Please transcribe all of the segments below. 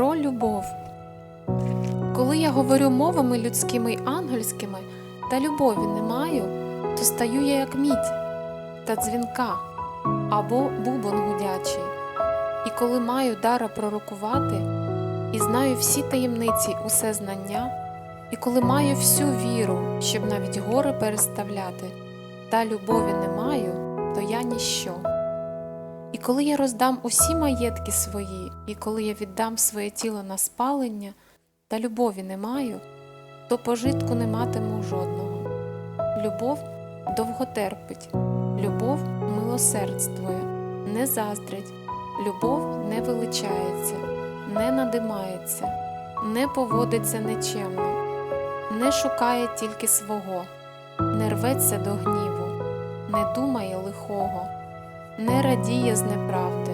Про любов. Коли я говорю мовами людськими й ангельськими, та любові не маю, то стаю я як мідь та дзвінка або бубон гудячий. І коли маю дара пророкувати, і знаю всі таємниці, усе знання, і коли маю всю віру, щоб навіть гори переставляти, та любові не маю, то я ніщо. І коли я роздам усі маєтки свої, і коли я віддам своє тіло на спалення, та любові не маю, то пожитку не матиму жодного. Любов довго терпить, любов милосердствує, не заздрить, любов не величається, не надимається, не поводиться нечемно, не шукає тільки свого, не рветься до гніву, не думає лихого, не радіє з неправди,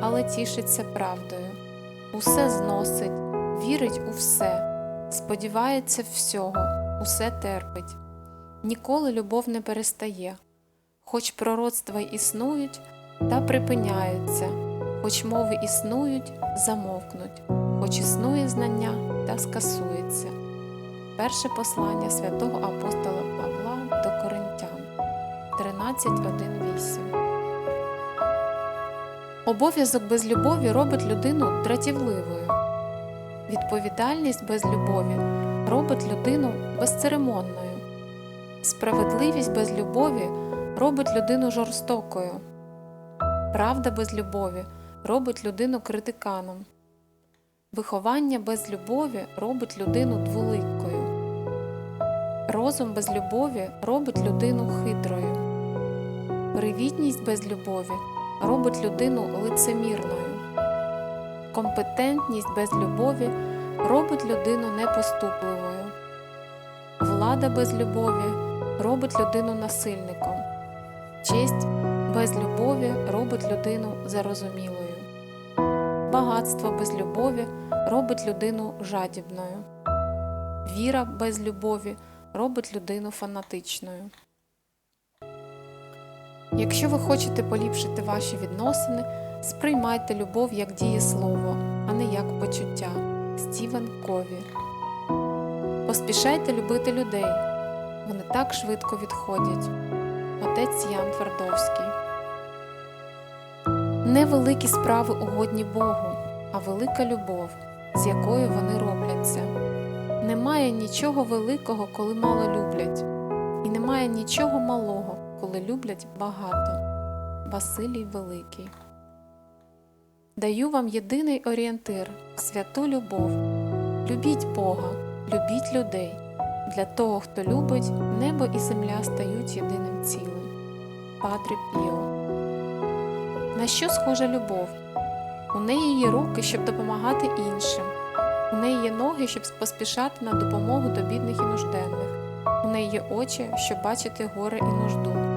але тішиться правдою, усе зносить, вірить у все, сподівається всього, усе терпить. Ніколи любов не перестає, хоч пророцтва існують, та припиняються, хоч мови існують, замовкнуть, хоч існує знання та скасується. Перше послання святого апостола Павла до Коринтян 13.1.8 Обов'язок без любові робить людину дратівливою. Відповідальність без любові робить людину безцеремонною. Справедливість без любові робить людину жорстокою. Правда без любові робить людину критиканом. Виховання без любові робить людину двуликкою. Розум без любові робить людину хитрою. Привітність без любові робить людину лицемірною. Компетентність без любові робить людину непоступливою. Влада без любові робить людину насильником. Честь без любові робить людину зарозумілою. Багатство без любові робить людину жадібною. Віра без любові робить людину фанатичною. Якщо ви хочете поліпшити ваші відносини, сприймайте любов як дієслово, а не як почуття. Стівен Кові. Поспішайте любити людей. Вони так швидко відходять. Отець Ян Твардовський. Невеликі справи угодні Богу, а велика любов, з якою вони робляться. Немає нічого великого, коли мало люблять, і немає нічого малого, коли люблять багато. Василій Великий. Даю вам єдиний орієнтир святу любов. Любіть Бога, любіть людей. Для того, хто любить, небо і земля стають єдиним цілим. Падре Піо. На що схожа любов? У неї є руки, щоб допомагати іншим. У неї є ноги, щоб поспішати на допомогу до бідних і нужденних. У неї є очі, щоб бачити горе і нужду.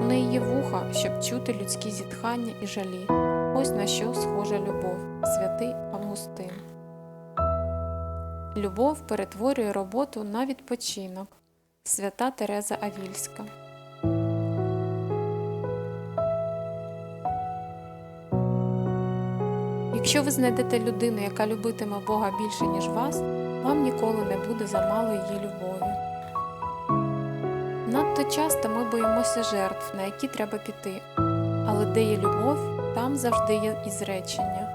У неї вуха, щоб чути людські зітхання і жалі. Ось на що схожа любов, святий Августин. Любов перетворює роботу на відпочинок. Свята Тереза Авільська. Якщо ви знайдете людину, яка любитиме Бога більше, ніж вас, вам ніколи не буде замало її любові. Надто часто ми боїмося жертв, на які треба піти, але де є любов, там завжди є і зречення.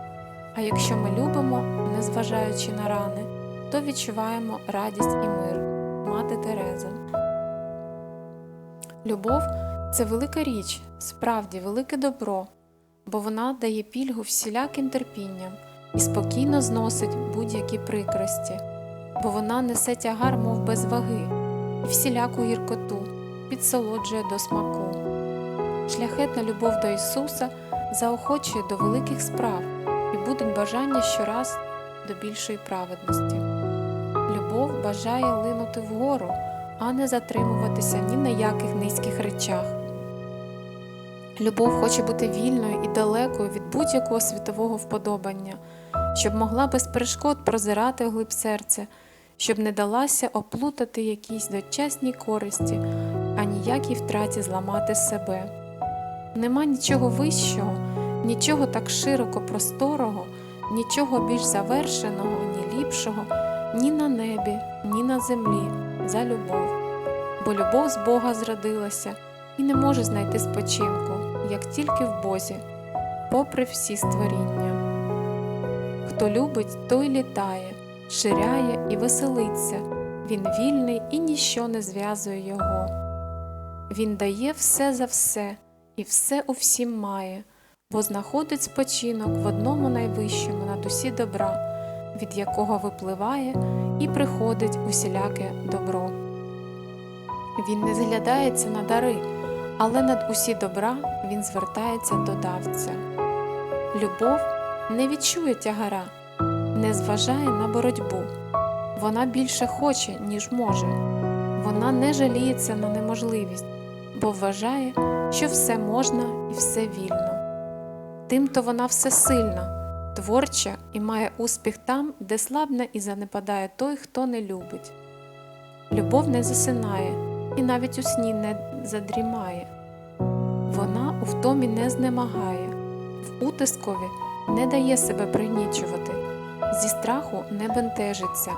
А якщо ми любимо, незважаючи на рани, то відчуваємо радість і мир. Мати Тереза. Любов це велика річ, справді велике добро, бо вона дає пільгу всіляким терпінням і спокійно зносить будь-які прикрості, бо вона несе тягар, мов без ваги, і всіляку гіркоту підсолоджує до смаку. Шляхетна любов до Ісуса заохочує до великих справ і будуть бажання щораз до більшої праведності. Любов бажає линути вгору, а не затримуватися ні на яких низьких речах. Любов хоче бути вільною і далекою від будь-якого світового вподобання, щоб могла без перешкод прозирати вглиб серця, щоб не далася оплутати якійсь дочасній користі, ніякій втраті зламати себе. Нема нічого вищого, нічого так широко просторого, нічого більш завершеного, ні ліпшого, ні на небі, ні на землі за любов. Бо любов з Бога зродилася і не може знайти спочинку, як тільки в Бозі, попри всі створіння. Хто любить, той літає, ширяє і веселиться, він вільний і ніщо не зв'язує його. Він дає все за все і все у всім має, бо знаходить спочинок в одному найвищому над усі добра, від якого випливає і приходить усіляке добро. Він не зглядається на дари, але над усі добра він звертається до давця. Любов не відчує тягара, не зважає на боротьбу. Вона більше хоче, ніж може. Вона не жаліється на неможливість, бо вважає, що все можна і все вільно. Тимто вона всесильна, творча і має успіх там, де слабне і занепадає той, хто не любить. Любов не засинає і навіть у сні не задрімає. Вона у втомі не знемагає, в утискові не дає себе пригнічувати, зі страху не бентежиться,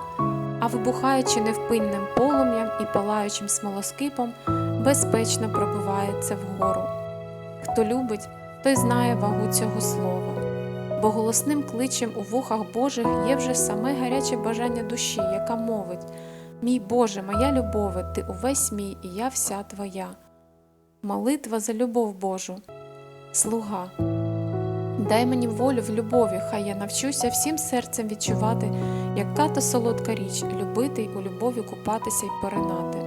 а вибухаючи невпинним полум'ям і палаючим смолоскипом, безпечно пробивається вгору. Хто любить, той знає вагу цього слова, бо голосним кличем у вухах Божих є вже саме гаряче бажання душі, яка мовить Мій Боже, моя любове, ти увесь мій, і я вся твоя. Молитва за любов Божу. Слуга. Дай мені волю в любові, хай я навчуся всім серцем відчувати, яка то солодка річ любити й у любові купатися й поринати.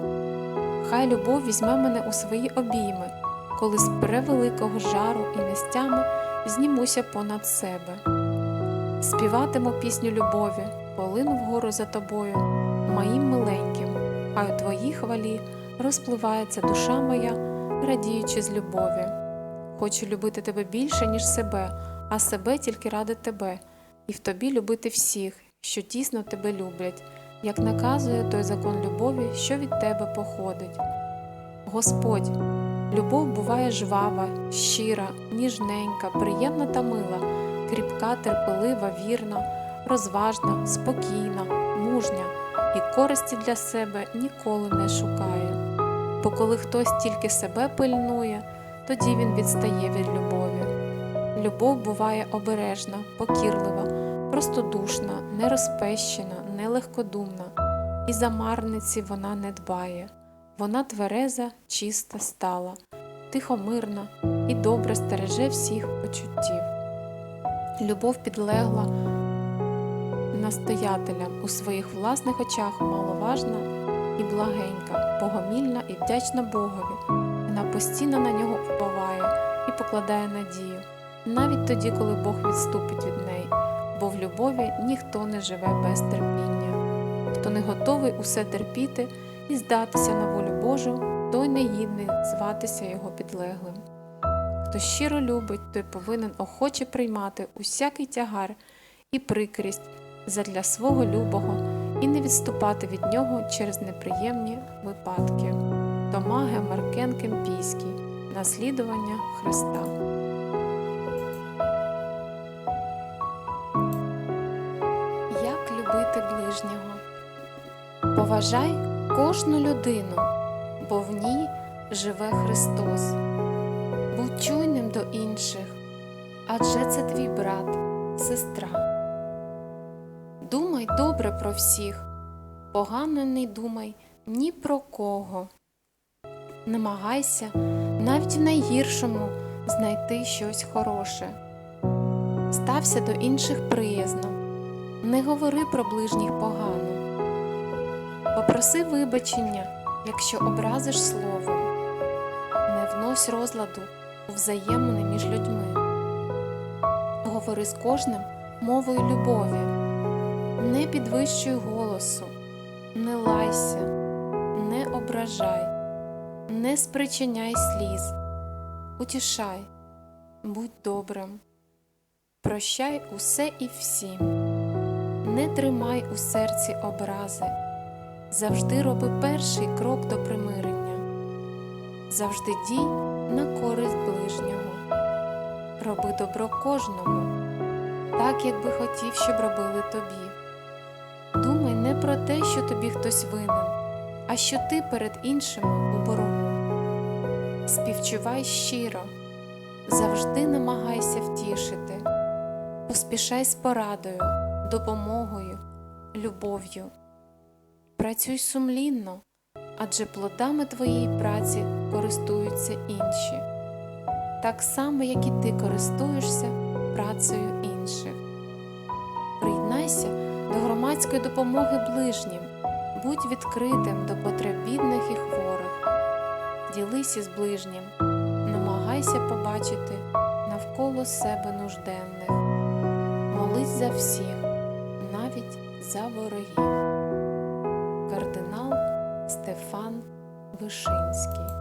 Хай любов візьме мене у свої обійми, коли з превеликого жару і нестями знімуся понад себе. Співатиму пісню любові, полину вгору за тобою, моїм миленьким, хай у твоїй хвалі розпливається душа моя, радіючи з любові. Хочу любити тебе більше, ніж себе, а себе тільки ради тебе, і в тобі любити всіх, що тісно тебе люблять, як наказує той закон любові, що від тебе походить. Господь, любов буває жвава, щира, ніжненька, приємна та мила, кріпка, терпелива, вірна, розважна, спокійна, мужня і користі для себе ніколи не шукає. Бо коли хтось тільки себе пильнує, тоді він відстає від любові. Любов буває обережна, покірлива, простодушна, нерозпещена, нелегкодумна, і за марниці вона не дбає. Вона твереза, чиста стала, тихомирна і добре стереже всіх почуттів. Любов підлегла настоятелям у своїх власних очах маловажна і благенька, богомільна і вдячна Богові. Вона постійно на нього впливає і покладає надію, навіть тоді, коли Бог відступить від неї, любові ніхто не живе без терпіння. Хто не готовий усе терпіти і здатися на волю Божу, той не гідний зватися його підлеглим. Хто щиро любить, той повинен охоче приймати усякий тягар і прикрість задля свого любого і не відступати від нього через неприємні випадки. Тома Гемаркен Кемпійський Наслідування Христа. Ближнього? Поважай кожну людину, бо в ній живе Христос. Будь чуйним до інших, адже це твій брат, сестра. Думай добре про всіх, погано не думай ні про кого. Намагайся навіть в найгіршому знайти щось хороше. Стався до інших приязно, не говори про ближніх погано. Попроси вибачення, якщо образиш словом, не внось розладу у взаємини між людьми. Говори з кожним мовою любові, не підвищуй голосу, не лайся, не ображай, не спричиняй сліз, утішай, будь добрим, прощай усе і всім, не тримай у серці образи. Завжди роби перший крок до примирення, завжди дій на користь ближнього, роби добро кожному, так, як би хотів, щоб робили тобі. Думай не про те, що тобі хтось винен, а що ти перед іншими у боргу. Співчувай щиро, завжди намагайся втішити, поспішай з порадою, допомогою, любов'ю. Працюй сумлінно, адже плодами твоєї праці користуються інші, так само, як і ти користуєшся працею інших. Приєднайся до громадської допомоги ближнім, будь відкритим до потреб бідних і хворих, ділися з ближнім, намагайся побачити навколо себе нужденних, молись за всіх, за ворогів. Кардинал Стефан Вишинський